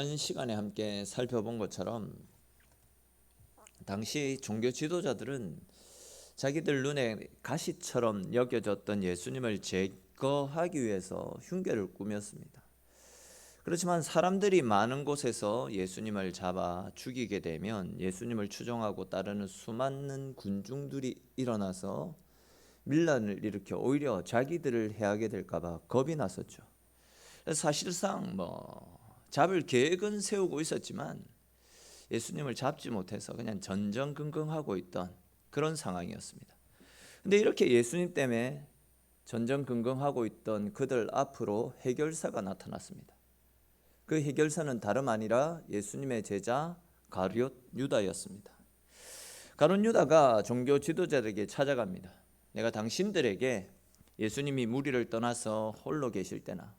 지난 시간에 함께 살펴본 것처럼 당시 종교 지도자들은 자기들 눈에 가시처럼 여겨졌던 예수님을 제거하기 위해서 흉계를 꾸몄습니다. 그렇지만 사람들이 많은 곳에서 예수님을 잡아 죽이게 되면 예수님을 추종하고 따르는 수많은 군중들이 일어나서 밀란을 일으켜 오히려 자기들을 해하게 될까봐 겁이 났었죠. 사실상 뭐 잡을 계획은 세우고 있었지만 예수님을 잡지 못해서 그냥 전전긍긍하고 있던 그런 상황이었습니다. 근데 이렇게 예수님 때문에 전전긍긍하고 있던 그들 앞으로 해결사가 나타났습니다. 그 해결사는 다름 아니라 예수님의 제자 가룟 유다였습니다. 가룟 유다가 종교 지도자들에게 찾아갑니다. 내가 당신들에게 예수님이 무리를 떠나서 홀로 계실 때나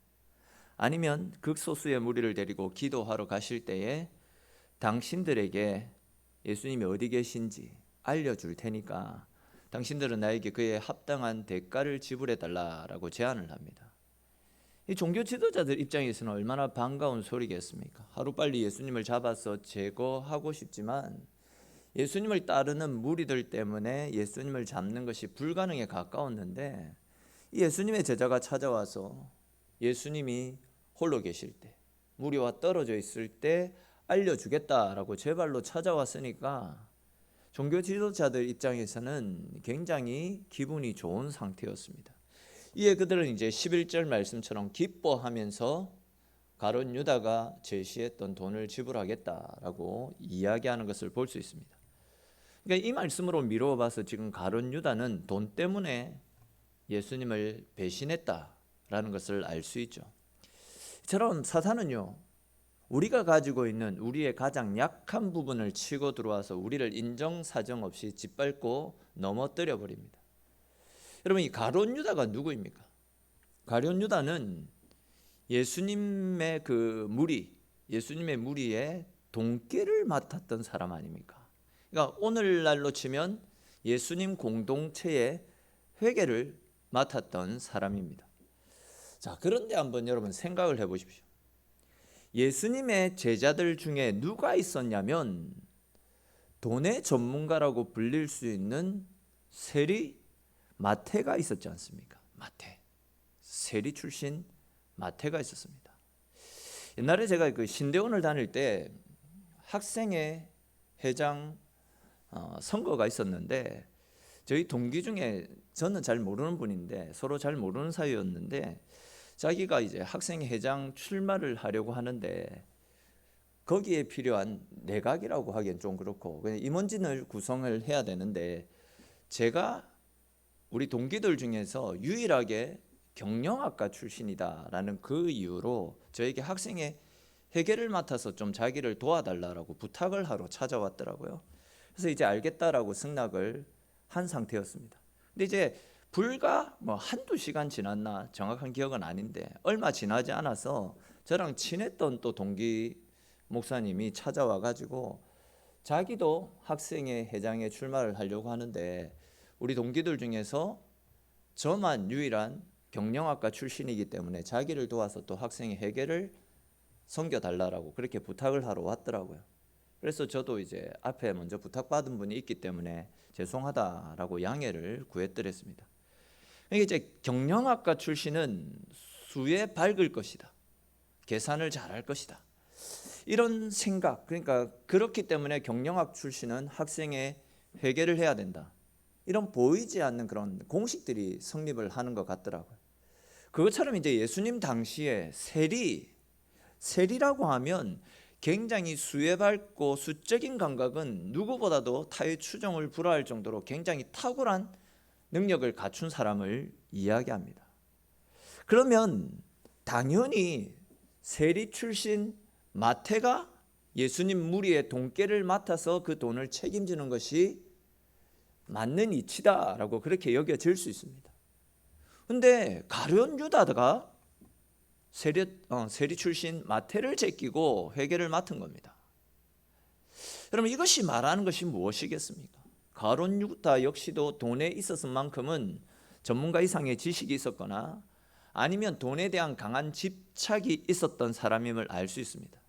아니면 극소수의 무리를 데리고 기도하러 가실 때에 당신들에게 예수님이 어디 계신지 알려줄 테니까 당신들은 나에게 그에 합당한 대가를 지불해 달라라고 제안을 합니다. 이 종교 지도자들 입장에서는 얼마나 반가운 소리겠습니까? 하루빨리 예수님을 잡아서 제거하고 싶지만 예수님을 따르는 무리들 때문에 예수님을 잡는 것이 불가능에 가까웠는데 이 예수님의 제자가 찾아와서 예수님이 홀로 계실 때 무리와 떨어져 있을 때 알려주겠다라고 제발로 찾아왔으니까 종교 지도자들 입장에서는 굉장히 기분이 좋은 상태였습니다. 이에 그들은 이제 11절 말씀처럼 기뻐하면서 가론 유다가 제시했던 돈을 지불하겠다라고 이야기하는 것을 볼 수 있습니다. 그러니까 이 말씀으로 미루어 봐서 지금 가론 유다는 돈 때문에 예수님을 배신했다라는 것을 알 수 있죠. 이처럼 사탄은요. 우리가 가지고 있는 우리의 가장 약한 부분을 치고 들어와서 우리를 인정사정 없이 짓밟고 넘어뜨려 버립니다. 여러분 이 가론 유다가 누구입니까? 가론 유다는 예수님의 그 무리, 예수님의 무리의 동기를 맡았던 사람 아닙니까? 그러니까 오늘날로 치면 예수님 공동체의 회계를 맡았던 사람입니다. 자, 그런데 한번 여러분 생각을 해 보십시오. 예수님의 제자들 중에 누가 있었냐면 돈의 전문가라고 불릴 수 있는 세리 마태가 있었지 않습니까? 마태. 세리 출신 마태가 있었습니다. 옛날에 제가 그 신대원을 다닐 때 학생회 회장 어, 선거가 있었는데 저희 동기 중에 저는 잘 모르는 분인데 서로 잘 모르는 사이였는데 자기가 이제 학생 회장 출마를 하려고 하는데 거기에 필요한 내각이라고 하기엔 좀 그렇고 그냥 임원진을 구성을 해야 되는데 제가 우리 동기들 중에서 유일하게 경영학과 출신이다라는 그 이유로 저에게 학생의 회계를 맡아서 좀 자기를 도와달라고 부탁을 하러 찾아왔더라고요. 그래서 이제 알겠다라고 승낙을 한 상태였습니다. 근데 이제 불과 뭐 한두 시간 지났나 정확한 기억은 아닌데 얼마 지나지 않아서 저랑 친했던 또 동기 목사님이 찾아와 가지고 자기도 학생회 회장에 출마를 하려고 하는데 우리 동기들 중에서 저만 유일한 경영학과 출신이기 때문에 자기를 도와서 또 학생회 회계를 섬겨 달라라고 그렇게 부탁을 하러 왔더라고요. 그래서 저도 이제 앞에 먼저 부탁받은 분이 있기 때문에 죄송하다라고 양해를 구했더랬습니다. 이게 이제 경영학과 출신은 수에 밝을 것이다. 계산을 잘할 것이다. 이런 생각, 그러니까 그렇기 때문에 경영학 출신은 학생의 회계를 해야 된다. 이런 보이지 않는 그런 공식들이 성립을 하는 것 같더라고요. 그것처럼 이제 예수님 당시에 세리, 세리라고 하면 굉장히 수에 밝고 수적인 감각은 누구보다도 타의 추정을 불허할 정도로 굉장히 탁월한 능력을 갖춘 사람을 이야기합니다. 그러면 당연히 세리 출신 마태가 예수님 무리의 돈깨를 맡아서 그 돈을 책임지는 것이 맞는 이치다라고 그렇게 여겨질 수 있습니다. 근데 가룟 유다가 세리, 어, 세리 출신 마태를 제끼고 회계를 맡은 겁니다. 여러분 이것이 말하는 것이 무엇이겠습니까? 가론 유다 역시도 돈에 있었을 만큼은 전문가 이상의 지식이 있었거나 아니면 돈에 대한 강한 집착이 있었던 사람임을 알 수 있습니다.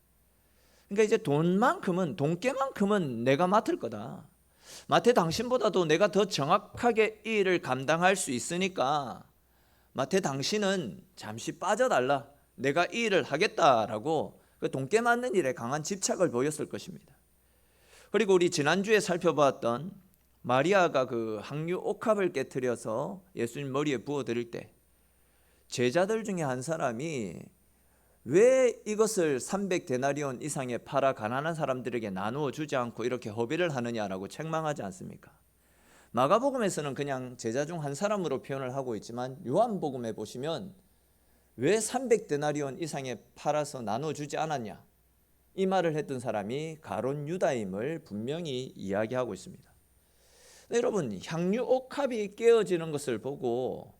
그러니까 이제 돈만큼은 돈깨만큼은 내가 맡을 거다. 마태 당신보다도 내가 더 정확하게 이 일을 감당할 수 있으니까 마태 당신은 잠시 빠져달라. 내가 이 일을 하겠다라고 그 돈깨 맞는 일에 강한 집착을 보였을 것입니다. 그리고 우리 지난주에 살펴보았던 마리아가 그 항류 옥합을 깨뜨려서 예수님 머리에 부어 드릴 때 제자들 중에 한 사람이 왜 이것을 300데나리온 이상에 팔아 가난한 사람들에게 나누어 주지 않고 이렇게 허비를 하느냐라고 책망하지 않습니까? 마가복음에서는 그냥 제자 중 한 사람으로 표현을 하고 있지만 요한복음에 보시면 왜 300데나리온 이상에 팔아서 나눠 주지 않았냐? 이 말을 했던 사람이 가론 유다임을 분명히 이야기하고 있습니다. 네, 여러분 향유 옥합이 깨어지는 것을 보고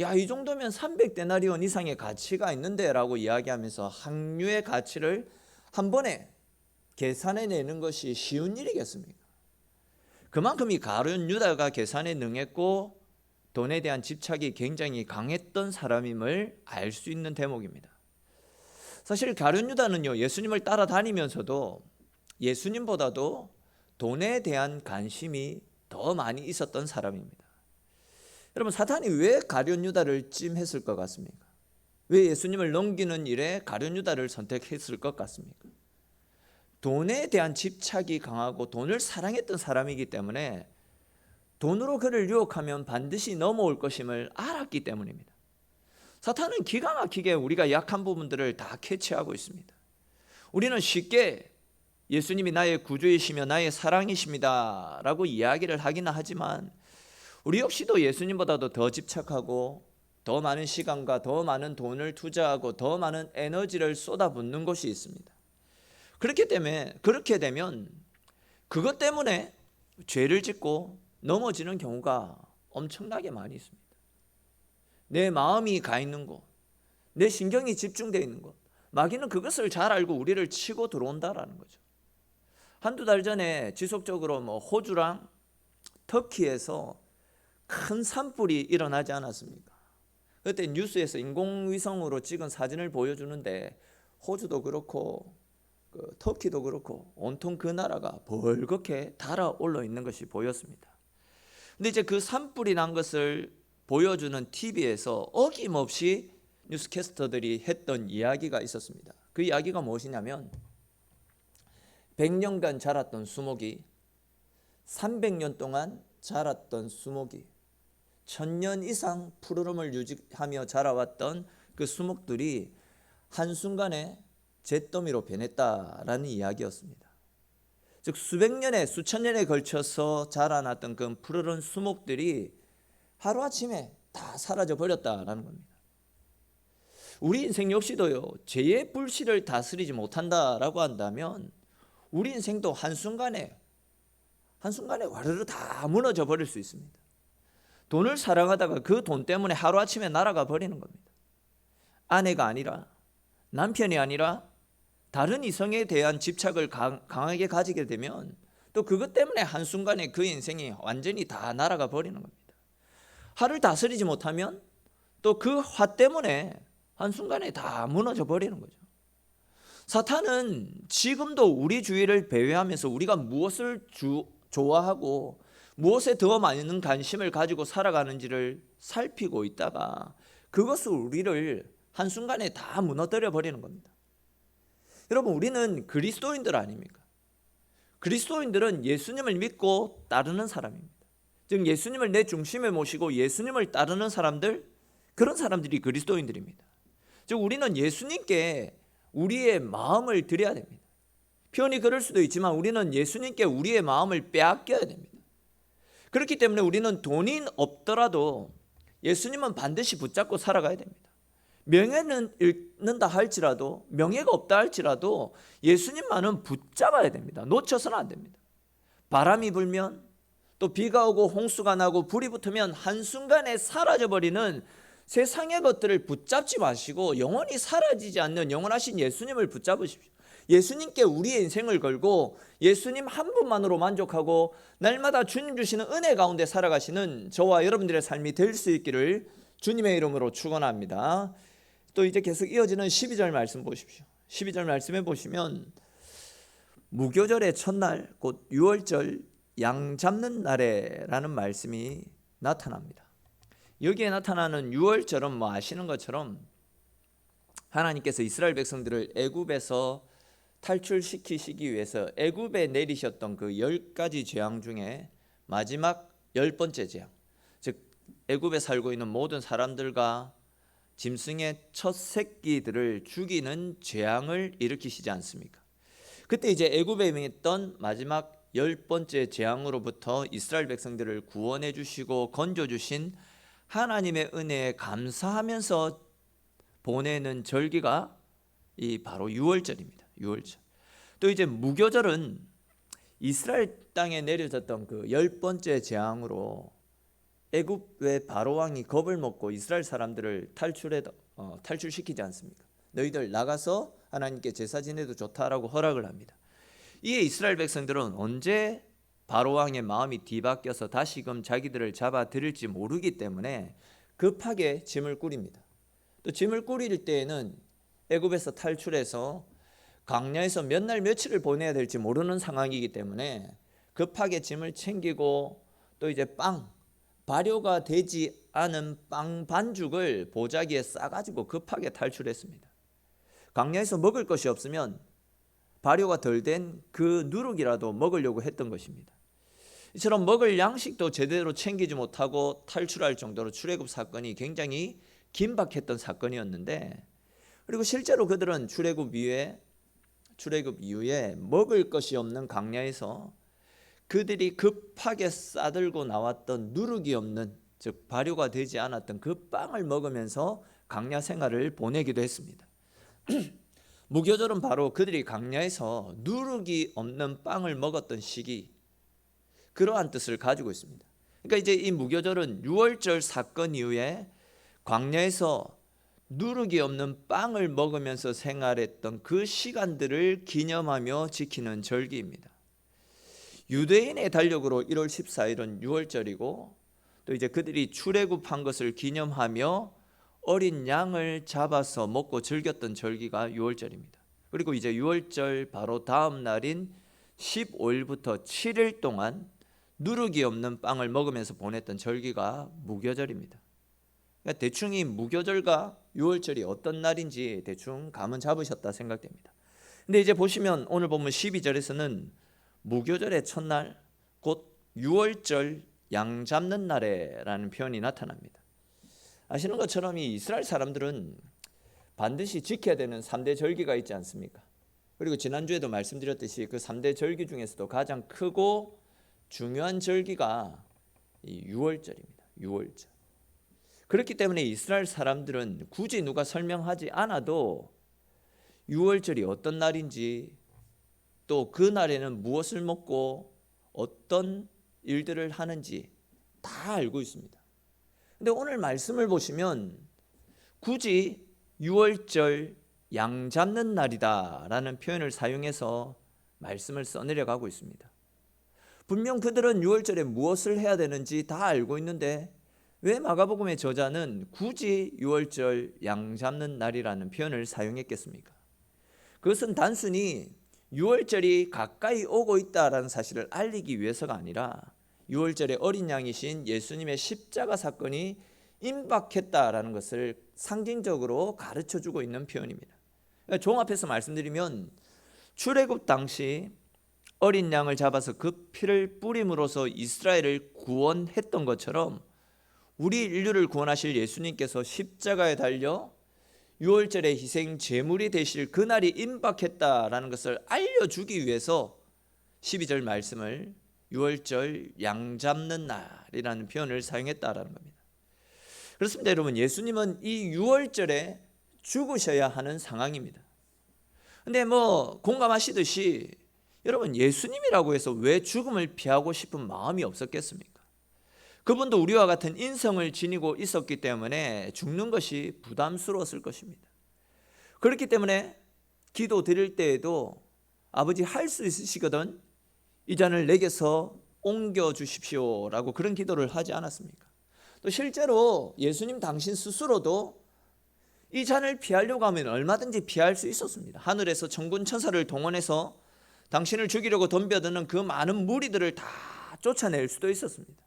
야 이 정도면 300데나리온 이상의 가치가 있는데라고 이야기하면서 항유의 가치를 한 번에 계산해 내는 것이 쉬운 일이겠습니까? 그만큼 이 가룟 유다가 계산에 능했고 돈에 대한 집착이 굉장히 강했던 사람임을 알 수 있는 대목입니다. 사실 가룟 유다는요 예수님을 따라다니면서도 예수님보다도 돈에 대한 관심이 더 많이 있었던 사람입니다. 여러분 사탄이 왜 가룟 유다를 찜했을 것 같습니까? 왜 예수님을 넘기는 일에 가룟 유다를 선택했을 것 같습니까? 돈에 대한 집착이 강하고 돈을 사랑했던 사람이기 때문에 돈으로 그를 유혹하면 반드시 넘어올 것임을 알았기 때문입니다. 사탄은 기가 막히게 우리가 약한 부분들을 다 캐치하고 있습니다. 우리는 쉽게 예수님이 나의 구주이시며 나의 사랑이십니다. 라고 이야기를 하기는 하지만 우리 역시도 예수님보다도 더 집착하고 더 많은 시간과 더 많은 돈을 투자하고 더 많은 에너지를 쏟아붓는 것이 있습니다. 그렇기 때문에 그렇게 되면 그것 때문에 죄를 짓고 넘어지는 경우가 엄청나게 많이 있습니다. 내 마음이 가 있는 곳, 내 신경이 집중되어 있는 곳, 마귀는 그것을 잘 알고 우리를 치고 들어온다라는 거죠. 한두 달 전에 지속적으로 뭐 호주랑 터키에서 큰 산불이 일어나지 않았습니까? 그때 뉴스에서 인공위성으로 찍은 사진을 보여주는데 호주도 그렇고 그 터키도 그렇고 온통 그 나라가 벌겋게 달아올라 있는 것이 보였습니다. 근데 이제 그 산불이 난 것을 보여주는 TV에서 어김없이 뉴스캐스터들이 했던 이야기가 있었습니다. 그 이야기가 무엇이냐면 100년간 자랐던 수목이 300년 동안 자랐던 수목이 천년 이상 푸르름을 유지하며 자라왔던 그 수목들이 한순간에 잿더미로 변했다라는 이야기였습니다. 즉 수백 년에 수천 년에 걸쳐서 자라났던 그 푸르른 수목들이 하루아침에 다 사라져 버렸다라는 겁니다. 우리 인생 역시도요. 죄의 불씨를 다스리지 못한다라고 한다면 우리 인생도 한순간에 한순간에 와르르 다 무너져 버릴 수 있습니다. 돈을 사랑하다가 그 돈 때문에 하루아침에 날아가 버리는 겁니다. 아내가 아니라 남편이 아니라 다른 이성에 대한 집착을 강 하게 가지게 되면 또 그것 때문에 한순간에 그 인생이 완전히 다 날아가 버리는 겁니다. 화를 다스리지 못하면 또 그 화 때문에 한순간에 다 무너져 버리는 거죠. 사탄은 지금도 우리 주위를 배회하면서 우리가 무엇을 주, 좋아하고 무엇에 더 많은 관심을 가지고 살아가는지를 살피고 있다가 그것을 우리를 한순간에 다 무너뜨려 버리는 겁니다. 여러분 우리는 그리스도인들 아닙니까? 그리스도인들은 예수님을 믿고 따르는 사람입니다. 즉 예수님을 내 중심에 모시고 예수님을 따르는 사람들 그런 사람들이 그리스도인들입니다. 즉 우리는 예수님께 우리의 마음을 드려야 됩니다. 표현이 그럴 수도 있지만 우리는 예수님께 우리의 마음을 빼앗겨야 됩니다. 그렇기 때문에 우리는 돈이 없더라도 예수님은 반드시 붙잡고 살아가야 됩니다. 명예는 잃는다 할지라도 명예가 없다 할지라도 예수님만은 붙잡아야 됩니다. 놓쳐서는 안 됩니다. 바람이 불면 또 비가 오고 홍수가 나고 불이 붙으면 한순간에 사라져 버리는 세상의 것들을 붙잡지 마시고 영원히 사라지지 않는 영원하신 예수님을 붙잡으십시오. 예수님께 우리의 인생을 걸고 예수님 한 분만으로 만족하고 날마다 주님 주시는 은혜 가운데 살아가시는 저와 여러분들의 삶이 될 수 있기를 주님의 이름으로 축원합니다. 또 이제 계속 이어지는 12절 말씀 보십시오. 12절 말씀에 보시면 무교절의 첫날 곧 유월절 양 잡는 날에라는 말씀이 나타납니다. 여기에 나타나는 유월절은 뭐 아시는 것처럼 하나님께서 이스라엘 백성들을 애굽에서 탈출시키시기 위해서 애굽에 내리셨던 그 열 가지 재앙 중에 마지막 열 번째 재앙, 즉 애굽에 살고 있는 모든 사람들과 짐승의 첫 새끼들을 죽이는 재앙을 일으키시지 않습니까? 그때 이제 애굽에 있던 마지막 열 번째 재앙으로부터 이스라엘 백성들을 구원해 주시고 건져 주신 하나님의 은혜에 감사하면서 보내는 절기가 이 바로 유월절입니다. 유월절. 또 이제 무교절은 이스라엘 땅에 내려졌던 그 열 번째 재앙으로 애굽의 바로 왕이 겁을 먹고 이스라엘 사람들을 탈출해 어, 탈출시키지 않습니까? 너희들 나가서 하나님께 제사 지내도 좋다라고 허락을 합니다. 이에 이스라엘 백성들은 언제 바로 왕의 마음이 뒤바뀌어서 다시금 자기들을 잡아 들일지 모르기 때문에 급하게 짐을 꾸립니다. 또 짐을 꾸릴 때에는 애굽에서 탈출해서 광야에서 몇 날 며칠을 보내야 될지 모르는 상황이기 때문에 급하게 짐을 챙기고 또 이제 빵 발효가 되지 않은 빵 반죽을 보자기에 싸가지고 급하게 탈출했습니다. 광야에서 먹을 것이 없으면 발효가 덜 된 그 누룩이라도 먹으려고 했던 것입니다. 이처럼 먹을 양식도 제대로 챙기지 못하고 탈출할 정도로 출애굽 사건이 굉장히 긴박했던 사건이었는데 그리고 실제로 그들은 출애굽 이후에 출애굽 이후에 먹을 것이 없는 광야에서 그들이 급하게 싸들고 나왔던 누룩이 없는 즉 발효가 되지 않았던 그 빵을 먹으면서 광야 생활을 보내기도 했습니다. 무교절은 바로 그들이 광야에서 누룩이 없는 빵을 먹었던 시기 그러한 뜻을 가지고 있습니다. 그러니까 이제 이 무교절은 6월절 사건 이후에 광야에서 누룩이 없는 빵을 먹으면서 생활했던 그 시간들을 기념하며 지키는 절기입니다. 유대인의 달력으로 1월 14일은 6월절이고 또 이제 그들이 출애굽한 것을 기념하며 어린 양을 잡아서 먹고 즐겼던 절기가 6월절입니다. 그리고 이제 6월절 바로 다음 날인 15일부터 7일 동안 누룩이 없는 빵을 먹으면서 보냈던 절기가 무교절입니다. 그러니까 대충 이 무교절과 6월절이 어떤 날인지 대충 감은 잡으셨다 생각됩니다. 근데 이제 보시면 오늘 보면 12절에서는 무교절의 첫날 곧 6월절 양 잡는 날에라는 표현이 나타납니다. 아시는 것처럼 이 이스라엘 사람들은 반드시 지켜야 되는 3대 절기가 있지 않습니까? 그리고 지난주에도 말씀드렸듯이 그 3대 절기 중에서도 가장 크고 중요한 절기가 이 6월절입니다. 6월절. 그렇기 때문에 이스라엘 사람들은 굳이 누가 설명하지 않아도 6월절이 어떤 날인지 또 그 날에는 무엇을 먹고 어떤 일들을 하는지 다 알고 있습니다. 근데 오늘 말씀을 보시면 굳이 6월절 양 잡는 날이다라는 표현을 사용해서 말씀을 써내려 가고 있습니다. 분명 그들은 6월절에 무엇을 해야 되는지 다 알고 있는데 왜 마가복음의 저자는 굳이 6월절 양 잡는 날이라는 표현을 사용했겠습니까? 그것은 단순히 6월절이 가까이 오고 있다라는 사실을 알리기 위해서가 아니라 6월절에 어린 양이신 예수님의 십자가 사건이 임박했다라는 것을 상징적으로 가르쳐 주고 있는 표현입니다. 그러니까 종합해서 말씀드리면 출애굽 당시 어린 양을 잡아서 그 피를 뿌림으로써 이스라엘을 구원했던 것처럼 우리 인류를 구원하실 예수님께서 십자가에 달려 6월절의 희생 제물이 되실 그날이 임박했다라는 것을 알려주기 위해서 12절 말씀을 6월절 양 잡는 날이라는 표현을 사용했다라는 겁니다. 그렇습니다, 여러분. 예수님은 이 6월절에 죽으셔야 하는 상황입니다. 근데 뭐 공감하시듯이 여러분 예수님이라고 해서 왜 죽음을 피하고 싶은 마음이 없었겠습니까? 그분도 우리와 같은 인성을 지니고 있었기 때문에 죽는 것이 부담스러웠을 것입니다. 그렇기 때문에 기도 드릴 때에도 아버지 할 수 있으시거든 이 잔을 내게서 옮겨 주십시오라고 그런 기도를 하지 않았습니까? 또 실제로 예수님 당신 스스로도 이 잔을 피하려고 하면 얼마든지 피할 수 있었습니다. 하늘에서 천군 천사를 동원해서 당신을 죽이려고 덤벼드는 그 많은 무리들을 다 쫓아낼 수도 있었습니다.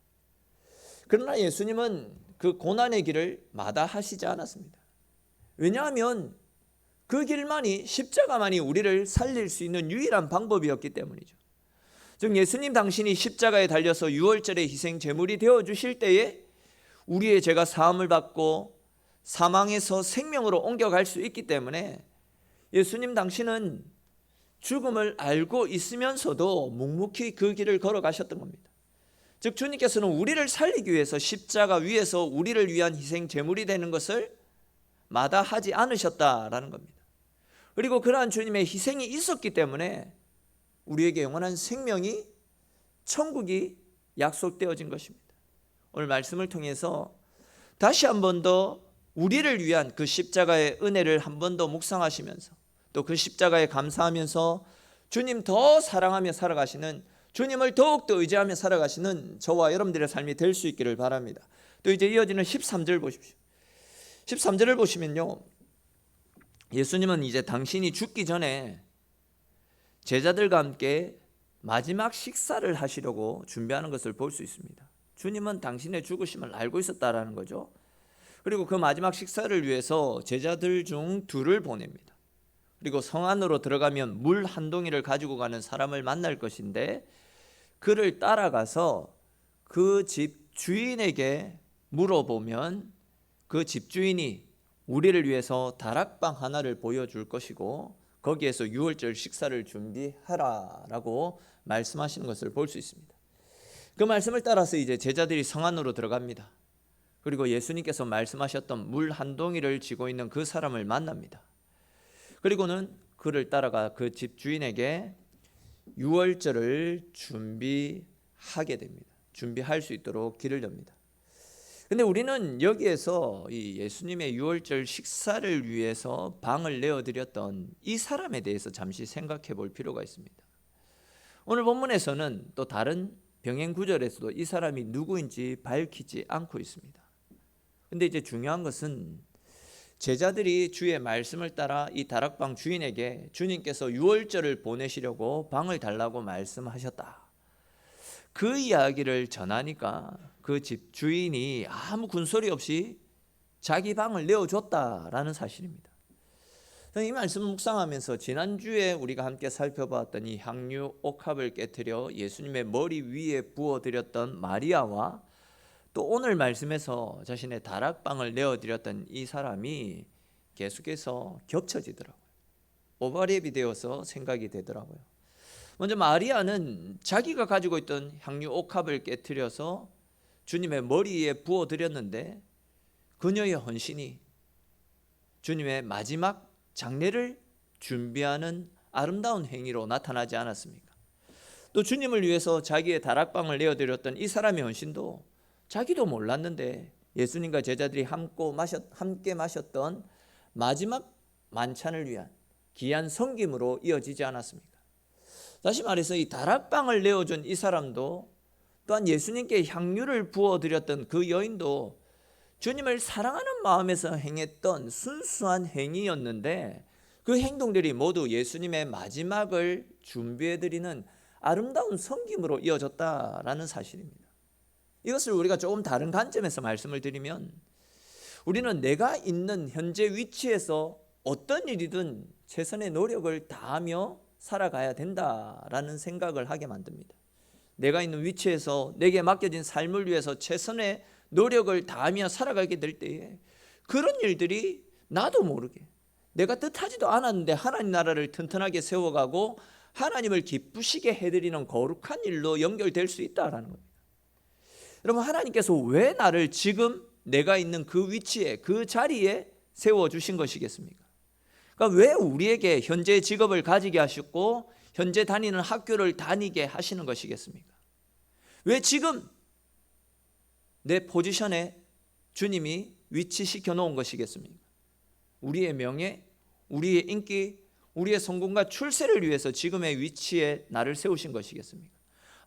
그러나 예수님은 그 고난의 길을 마다하시지 않았습니다. 왜냐하면 그 길만이 십자가만이 우리를 살릴 수 있는 유일한 방법이었기 때문이죠. 즉 예수님 당신이 십자가에 달려서 유월절의 희생 제물이 되어 주실 때에 우리의 죄가 사함을 받고 사망에서 생명으로 옮겨갈 수 있기 때문에 예수님 당신은 죽음을 알고 있으면서도 묵묵히 그 길을 걸어가셨던 겁니다. 즉 주님께서는 우리를 살리기 위해서 십자가 위에서 우리를 위한 희생 제물이 되는 것을 마다하지 않으셨다라는 겁니다. 그리고 그러한 주님의 희생이 있었기 때문에 우리에게 영원한 생명이 천국이 약속되어진 것입니다. 오늘 말씀을 통해서 다시 한 번 더 우리를 위한 그 십자가의 은혜를 한 번 더 묵상하시면서 또 그 십자가에 감사하면서 주님 더 사랑하며 살아가시는 주님을 더욱더 의지하며 살아가시는 저와 여러분들의 삶이 될 수 있기를 바랍니다. 또 이제 이어지는 13절 보십시오. 13절을 보시면요. 예수님은 이제 당신이 죽기 전에 제자들과 함께 마지막 식사를 하시려고 준비하는 것을 볼 수 있습니다. 주님은 당신의 죽으심을 알고 있었다라는 거죠. 그리고 그 마지막 식사를 위해서 제자들 중 둘을 보냅니다. 그리고 성 안으로 들어가면 물 한 동이를 가지고 가는 사람을 만날 것인데 그를 따라가서 그 집 주인에게 물어보면 그 집주인이 우리를 위해서 다락방 하나를 보여줄 것이고 거기에서 유월절 식사를 준비하라라고 말씀하시는 것을 볼 수 있습니다. 그 말씀을 따라서 이제 제자들이 성 안으로 들어갑니다. 그리고 예수님께서 말씀하셨던 물 한 동이를 쥐고 있는 그 사람을 만납니다. 그리고는 그를 따라가 그 집 주인에게 유월절을 준비하게 됩니다. 준비할 수 있도록 길을 엽니다. 근데 우리는 여기에서 이 예수님의 유월절 식사를 위해서 방을 내어 드렸던 이 사람에 대해서 잠시 생각해 볼 필요가 있습니다. 오늘 본문에서는 또 다른 병행 구절에서도 이 사람이 누구인지 밝히지 않고 있습니다. 근데 이제 중요한 것은 제자들이 주의 말씀을 따라 이 다락방 주인에게 주님께서 유월절을 보내시려고 방을 달라고 말씀하셨다. 그 이야기를 전하니까 그 집 주인이 아무 군소리 없이 자기 방을 내어줬다라는 사실입니다. 이 말씀을 묵상하면서 지난주에 우리가 함께 살펴봤던 이 향유 옥합을 깨뜨려 예수님의 머리 위에 부어드렸던 마리아와 또 오늘 말씀에서 자신의 다락방을 내어드렸던 이 사람이 계속해서 겹쳐지더라고요. 오버랩이 되어서 생각이 되더라고요. 먼저 마리아는 자기가 가지고 있던 향유 옥합을 깨뜨려서 주님의 머리에 부어 드렸는데 그녀의 헌신이 주님의 마지막 장례를 준비하는 아름다운 행위로 나타나지 않았습니까? 또 주님을 위해서 자기의 다락방을 내어 드렸던 이 사람의 헌신도 자기도 몰랐는데 예수님과 제자들이 함께 마셨던 마지막 만찬을 위한 귀한 성김으로 이어지지 않았습니까? 다시 말해서 이 다락방을 내어준 이 사람도 또한 예수님께 향유를 부어드렸던 그 여인도 주님을 사랑하는 마음에서 행했던 순수한 행위였는데 그 행동들이 모두 예수님의 마지막을 준비해드리는 아름다운 섬김으로 이어졌다라는 사실입니다. 이것을 우리가 조금 다른 관점에서 말씀을 드리면 우리는 내가 있는 현재 위치에서 어떤 일이든 최선의 노력을 다하며 살아가야 된다라는 생각을 하게 만듭니다. 내가 있는 위치에서 내게 맡겨진 삶을 위해서 최선의 노력을 다하며 살아가게 될 때에 그런 일들이 나도 모르게 내가 뜻하지도 않았는데 하나님 나라를 튼튼하게 세워가고 하나님을 기쁘시게 해드리는 거룩한 일로 연결될 수 있다라는 겁니다. 여러분 하나님께서 왜 나를 지금 내가 있는 그 위치에 그 자리에 세워 주신 것이겠습니까? 그러니까 왜 우리에게 현재 직업을 가지게 하셨고 현재 다니는 학교를 다니게 하시는 것이겠습니까? 왜 지금 내 포지션에 주님이 위치시켜 놓은 것이겠습니까? 우리의 명예, 우리의 인기, 우리의 성공과 출세를 위해서 지금의 위치에 나를 세우신 것이겠습니까?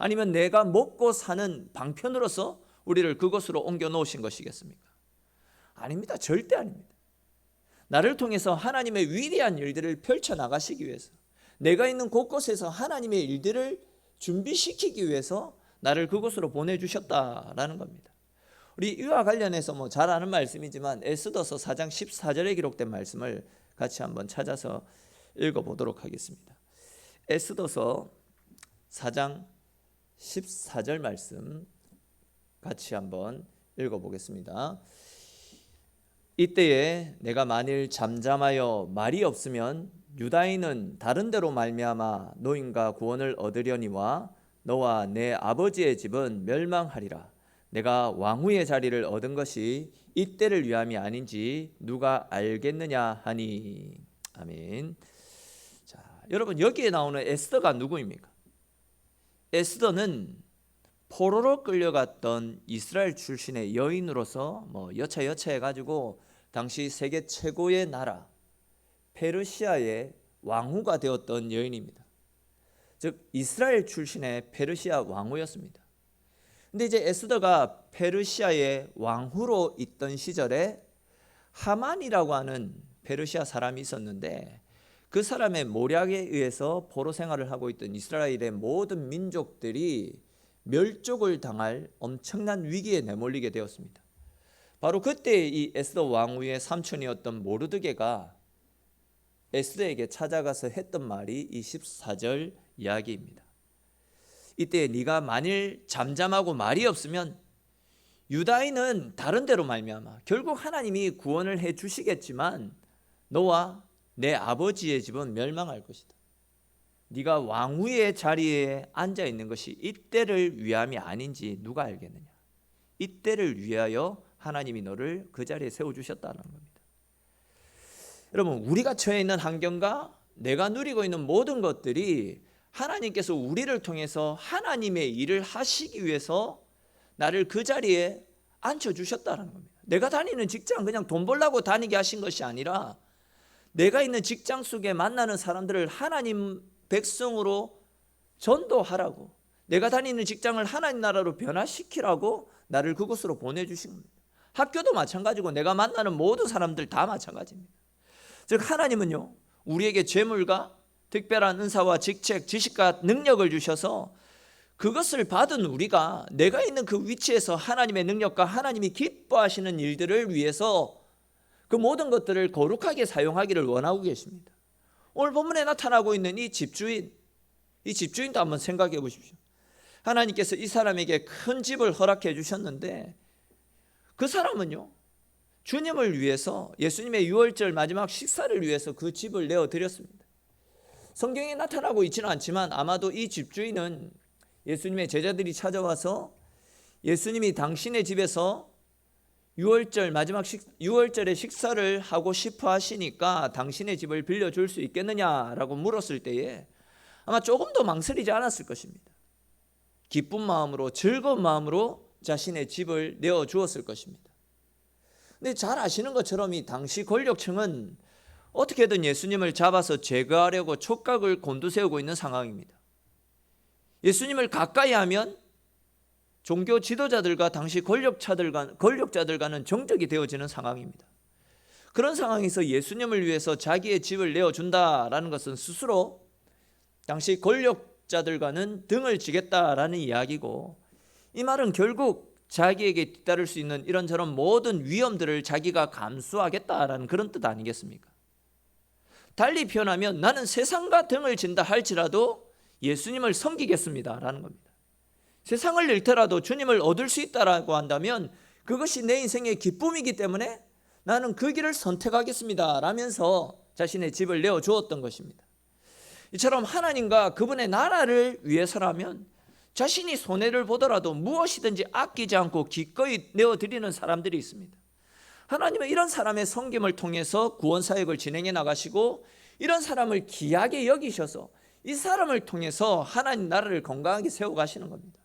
아니면 내가 먹고 사는 방편으로서 우리를 그곳으로 옮겨 놓으신 것이겠습니까? 아닙니다. 절대 아닙니다. 나를 통해서 하나님의 위대한 일들을 펼쳐 나가시기 위해서 내가 있는 곳곳에서 하나님의 일들을 준비시키기 위해서 나를 그곳으로 보내 주셨다라는 겁니다. 우리 이와 관련해서 뭐 잘 아는 말씀이지만 에스더서 4장 14절에 기록된 말씀을 같이 한번 찾아서 읽어 보도록 하겠습니다. 에스더서 4장 14절 말씀 같이 한번 읽어보겠습니다. 이때에 내가 만일 잠잠하여 말이 없으면 유다인은 다른 데로 말미암아 노인과 구원을 얻으려니와 너와 내 아버지의 집은 멸망하리라. 내가 왕후의 자리를 얻은 것이 이때를 위함이 아닌지 누가 알겠느냐 하니 아멘. 자, 여러분 여기에 나오는 에스더가 누구입니까? 에스더는 포로로 끌려갔던 이스라엘 출신의 여인으로서 뭐 여차 여차 해 가지고 당시 세계 최고의 나라 페르시아의 왕후가 되었던 여인입니다. 즉 이스라엘 출신의 페르시아 왕후였습니다. 근데 이제 에스더가 페르시아의 왕후로 있던 시절에 하만이라고 하는 페르시아 사람이 있었는데 그 사람의 모략에 의해서 포로 생활을 하고 있던 이스라엘의 모든 민족들이 멸족을 당할 엄청난 위기에 내몰리게 되었습니다. 바로 그때 이 에스더 왕후의 삼촌이었던 모르드게가 에스더에게 찾아가서 했던 말이 이 14절 이야기입니다. 이때 네가 만일 잠잠하고 말이 없으면 유다인은 다른 데로 말미암아 결국 하나님이 구원을 해 주시겠지만 너와 내 아버지의 집은 멸망할 것이다. 네가 왕후의 자리에 앉아 있는 것이 이때를 위함이 아닌지 누가 알겠느냐? 이때를 위하여 하나님이 너를 그 자리에 세워 주셨다는 겁니다. 여러분, 우리가 처해 있는 환경과 내가 누리고 있는 모든 것들이 하나님께서 우리를 통해서 하나님의 일을 하시기 위해서 나를 그 자리에 앉혀 주셨다는 겁니다. 내가 다니는 직장 그냥 돈 벌라고 다니게 하신 것이 아니라 내가 있는 직장 속에 만나는 사람들을 하나님 백성으로 전도하라고 내가 다니는 직장을 하나님 나라로 변화시키라고 나를 그곳으로 보내주신 겁니다. 학교도 마찬가지고 내가 만나는 모든 사람들 다 마찬가지입니다. 즉 하나님은요 우리에게 재물과 특별한 은사와 직책, 지식과 능력을 주셔서 그것을 받은 우리가 내가 있는 그 위치에서 하나님의 능력과 하나님이 기뻐하시는 일들을 위해서 그 모든 것들을 거룩하게 사용하기를 원하고 계십니다. 오늘 본문에 나타나고 있는 이 집주인, 이 집주인도 한번 생각해 보십시오. 하나님께서 이 사람에게 큰 집을 허락해 주셨는데 그 사람은요, 주님을 위해서 예수님의 유월절 마지막 식사를 위해서 그 집을 내어 드렸습니다. 성경에 나타나고 있지는 않지만 아마도 이 집주인은 예수님의 제자들이 찾아와서 예수님이 당신의 집에서 유월절 마지막 식, 유월절에 식사를 하고 싶어 하시니까 당신의 집을 빌려 줄 수 있겠느냐라고 물었을 때에 아마 조금 더 망설이지 않았을 것입니다. 기쁜 마음으로 즐거운 마음으로 자신의 집을 내어 주었을 것입니다. 근데 잘 아시는 것처럼 이 당시 권력층은 어떻게든 예수님을 잡아서 제거하려고 촉각을 곤두세우고 있는 상황입니다. 예수님을 가까이 하면 종교 지도자들과 당시 권력자들과 권력자들과는 정적이 되어지는 상황입니다. 그런 상황에서 예수님을 위해서 자기의 집을 내어 준다라는 것은 스스로 당시 권력자들과는 등을 지겠다라는 이야기고 이 말은 결국 자기에게 뒤따를 수 있는 이런저런 모든 위험들을 자기가 감수하겠다라는 그런 뜻 아니겠습니까? 달리 표현하면 나는 세상과 등을 진다 할지라도 예수님을 섬기겠습니다라는 겁니다. 세상을 잃더라도 주님을 얻을 수 있다라고 한다면 그것이 내 인생의 기쁨이기 때문에 나는 그 길을 선택하겠습니다. 라면서 자신의 집을 내어 주었던 것입니다. 이처럼 하나님과 그분의 나라를 위해서라면 자신이 손해를 보더라도 무엇이든지 아끼지 않고 기꺼이 내어 드리는 사람들이 있습니다. 하나님은 이런 사람의 섬김을 통해서 구원 사역을 진행해 나가시고 이런 사람을 귀하게 여기셔서 이 사람을 통해서 하나님 나라를 건강하게 세워 가시는 겁니다.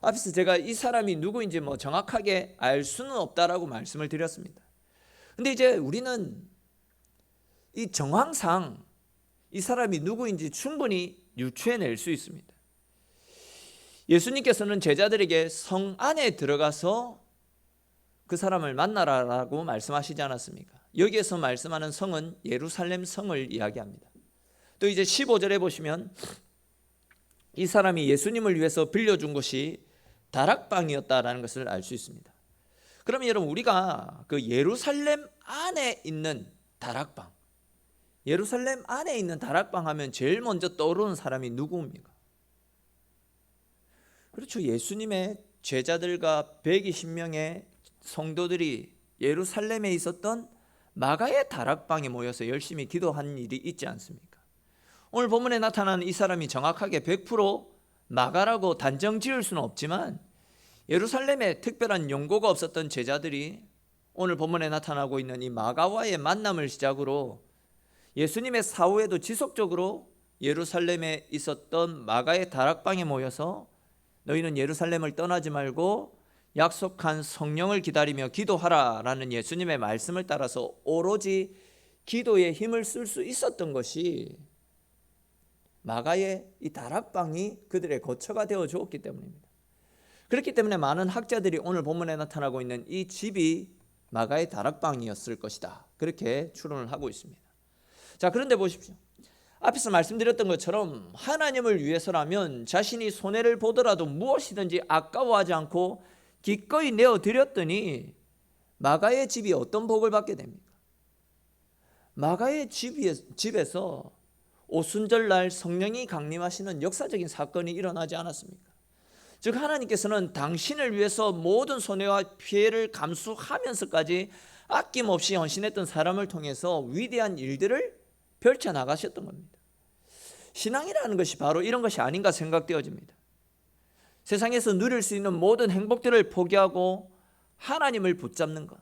앞에서 제가 이 사람이 누구인지 뭐 정확하게 알 수는 없다라고 말씀을 드렸습니다. 근데 이제 우리는 이 정황상 이 사람이 누구인지 충분히 유추해낼 수 있습니다. 예수님께서는 제자들에게 성 안에 들어가서 그 사람을 만나라라고 말씀하시지 않았습니까? 여기에서 말씀하는 성은 예루살렘 성을 이야기합니다. 또 이제 15절에 보시면 이 사람이 예수님을 위해서 빌려준 것이 다락방이었다라는 것을 알 수 있습니다. 그러면 여러분 우리가 그 예루살렘 안에 있는 다락방 예루살렘 안에 있는 다락방 하면 제일 먼저 떠오르는 사람이 누구입니까? 그렇죠. 예수님의 제자들과 120명의 성도들이 예루살렘에 있었던 마가의 다락방에 모여서 열심히 기도한 일이 있지 않습니까? 오늘 본문에 나타나는 이 사람이 정확하게 100% 마가라고 단정 지을 수는 없지만 예루살렘에 특별한 연고가 없었던 제자들이 오늘 본문에 나타나고 있는 이 마가와의 만남을 시작으로 예수님의 사후에도 지속적으로 예루살렘에 있었던 마가의 다락방에 모여서 너희는 예루살렘을 떠나지 말고 약속한 성령을 기다리며 기도하라라는 예수님의 말씀을 따라서 오로지 기도에 힘을 쓸 수 있었던 것이 마가의 이 다락방이 그들의 거처가 되어 주었기 때문입니다. 그렇기 때문에 많은 학자들이 오늘 본문에 나타나고 있는 이 집이 마가의 다락방이었을 것이다. 그렇게 추론을 하고 있습니다. 자, 그런데 보십시오. 앞에서 말씀드렸던 것처럼 하나님을 위해서라면 자신이 손해를 보더라도 무엇이든지 아까워하지 않고 기꺼이 내어 드렸더니 마가의 집이 어떤 복을 받게 됩니까? 마가의 집에서 오순절날 성령이 강림하시는 역사적인 사건이 일어나지 않았습니까? 즉 하나님께서는 당신을 위해서 모든 손해와 피해를 감수하면서까지 아낌없이 헌신했던 사람을 통해서 위대한 일들을 펼쳐 나가셨던 겁니다. 신앙이라는 것이 바로 이런 것이 아닌가 생각되어집니다. 세상에서 누릴 수 있는 모든 행복들을 포기하고 하나님을 붙잡는 것.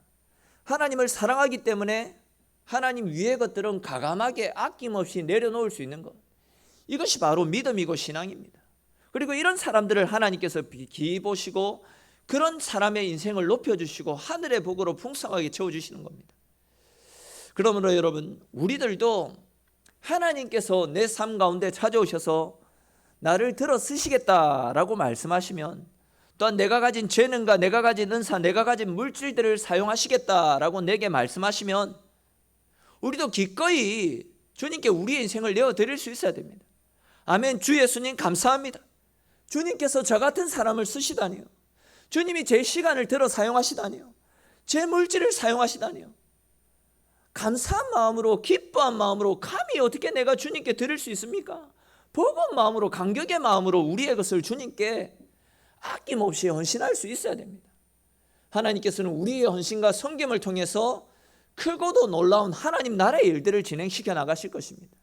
하나님을 사랑하기 때문에 하나님 위의 것들은 가감하게 아낌없이 내려놓을 수 있는 것. 이것이 바로 믿음이고 신앙입니다. 그리고 이런 사람들을 하나님께서 기이 보시고 그런 사람의 인생을 높여주시고 하늘의 복으로 풍성하게 채워주시는 겁니다. 그러므로 여러분, 우리들도 하나님께서 내 삶 가운데 찾아오셔서 나를 들어 쓰시겠다라고 말씀하시면 또한 내가 가진 재능과 내가 가진 은사, 내가 가진 물질들을 사용하시겠다라고 내게 말씀하시면 우리도 기꺼이 주님께 우리의 인생을 내어 드릴 수 있어야 됩니다. 아멘. 주 예수님 감사합니다. 주님께서 저 같은 사람을 쓰시다니요. 주님이 제 시간을 들어 사용하시다니요. 제 물질을 사용하시다니요. 감사한 마음으로 기뻐한 마음으로 감히 어떻게 내가 주님께 드릴 수 있습니까? 버거운 마음으로 감격의 마음으로 우리의 것을 주님께 아낌없이 헌신할 수 있어야 됩니다. 하나님께서는 우리의 헌신과 성김을 통해서 크고도 놀라운 하나님 나라의 일들을 진행시켜 나가실 것입니다.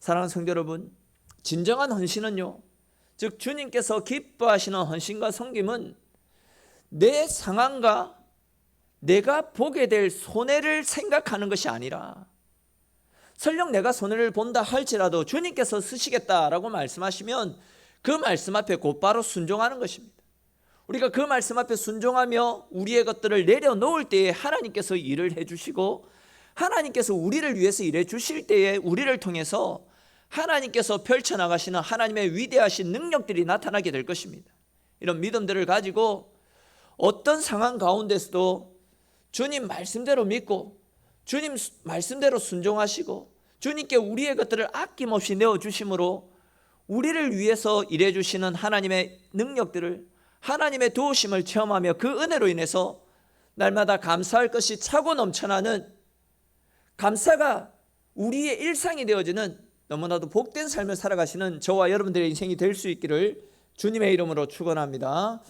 사랑하는 성도 여러분, 진정한 헌신은요. 즉 주님께서 기뻐하시는 헌신과 성김은 내 상황과 내가 보게 될 손해를 생각하는 것이 아니라 설령 내가 손해를 본다 할지라도 주님께서 쓰시겠다라고 말씀하시면 그 말씀 앞에 곧바로 순종하는 것입니다. 우리가 그 말씀 앞에 순종하며 우리의 것들을 내려놓을 때에 하나님께서 일을 해주시고 하나님께서 우리를 위해서 일해 주실 때에 우리를 통해서 하나님께서 펼쳐나가시는 하나님의 위대하신 능력들이 나타나게 될 것입니다. 이런 믿음들을 가지고 어떤 상황 가운데서도 주님 말씀대로 믿고 주님 말씀대로 순종하시고 주님께 우리의 것들을 아낌없이 내어 주심으로 우리를 위해서 일해 주시는 하나님의 능력들을 하나님의 도우심을 체험하며 그 은혜로 인해서 날마다 감사할 것이 차고 넘쳐나는 감사가 우리의 일상이 되어지는 너무나도 복된 삶을 살아가시는 저와 여러분들의 인생이 될 수 있기를 주님의 이름으로 축원합니다.